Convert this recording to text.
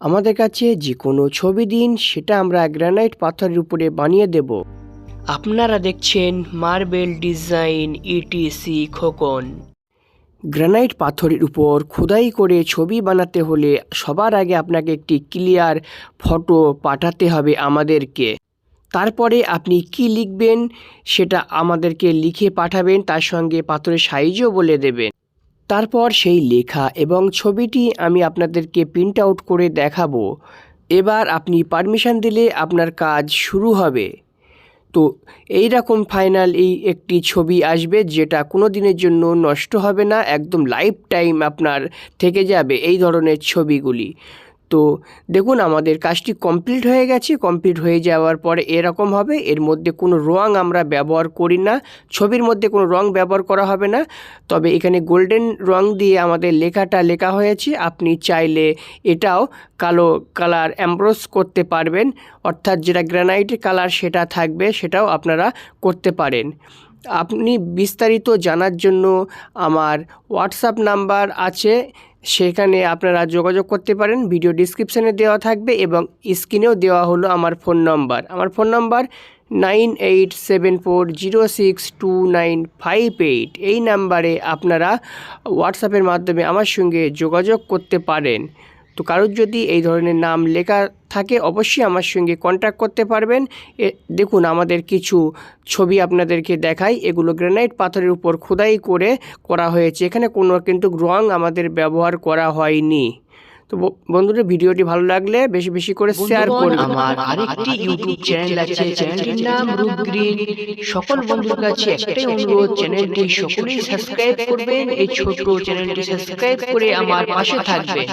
আমাদের কাছে যে কোনো ছবি দিন সেটা আমরা গ্রানাইট পাথরের উপরে বানিয়ে দেব। আপনারা দেখছেন marble design etc Khokon. Granite পাথরের উপর খোদাই করে ছবি বানাতে হলে সবার আগে আপনাকে একটি ক্লিয়ার ফটো পাঠাতে হবে আমাদেরকে। তারপরে আপনি কি লিখবেন সেটা আমাদেরকে লিখে পাঠাবেন তার সঙ্গে পাথরের সাইজও বলে দেবেন। তারপর সেই লেখা এবং ছবিটি আমি আপনাদেরকে প্রিন্ট আউট করে দেখাবো। এবার আপনি পারমিশন দিলে আপনার কাজ শুরু হবে। তো এই রকম ফাইনাল এই একটি ছবি আসবে যেটা কোনো দিনের জন্য নষ্ট হবে না, একদম লাইফ টাইম আপনার থেকে যাবে এই ধরনের ছবিগুলি। তো দেখুন, আমাদের কাজটি কমপ্লিট হয়ে গেছে। কমপ্লিট হয়ে যাওয়ার পরে এরকম হবে। এর মধ্যে কোনো রং আমরা ব্যবহার করি না। ছবির মধ্যে কোনো রং ব্যবহার করা হবে না। তবে এখানে গোল্ডেন রং দিয়ে আমাদের লেখাটা লেখা হয়েছে। আপনি চাইলে এটাও কালো কালার অ্যাম্ব্রোস করতে পারবেন। অর্থাৎ যেটা গ্রানাইট কালার সেটা থাকবে, সেটাও আপনারা করতে পারেন। আপনি বিস্তারিত জানার জন্য আমার হোয়াটসঅ্যাপ নাম্বার আছে। সেখানে আপনারা যোগাযোগ করতে পারেন। ভিডিও ডিসক্রিপশানে দেওয়া থাকবে এবং স্ক্রিনেও দেওয়া হলো আমার ফোন নম্বর আমার phone number nine eight seven four zero six two nine five eight এই নাম্বারে আপনারা হোয়াটসঅ্যাপের মাধ্যমে আমার সঙ্গে যোগাযোগ করতে পারেন। তো কারোর যদি এই ধরনের নাম লেখা থাকে অবশ্যই আমার সঙ্গে কন্ট্যাক্ট করতে পারবেন। দেখুন আমাদের কিছু ছবি আপনাদেরকে দেখাই। এগুলো গ্রানাইট পাথরের উপর খোদাই করে করা হয়েছে। এখানে কোনো কিন্তু রং আমাদের ব্যবহার করা হয়নি। তো ব- বন্ধুরা ভিডিওটি ভালো লাগলে বেশি বেশি করে শেয়ার করবেন। আমার আরেকটি ইউটিউব চ্যানেল আছে চ্যানেলটির নাম রূপ সকল বন্ধুর কাছে একটাই অনুরোধ চ্যানেলটি সকলেই সাবস্ক্রাইব করবেন। এই ছোট চ্যানেলটি সাবস্ক্রাইব করে আমার পাশে থাকবেন।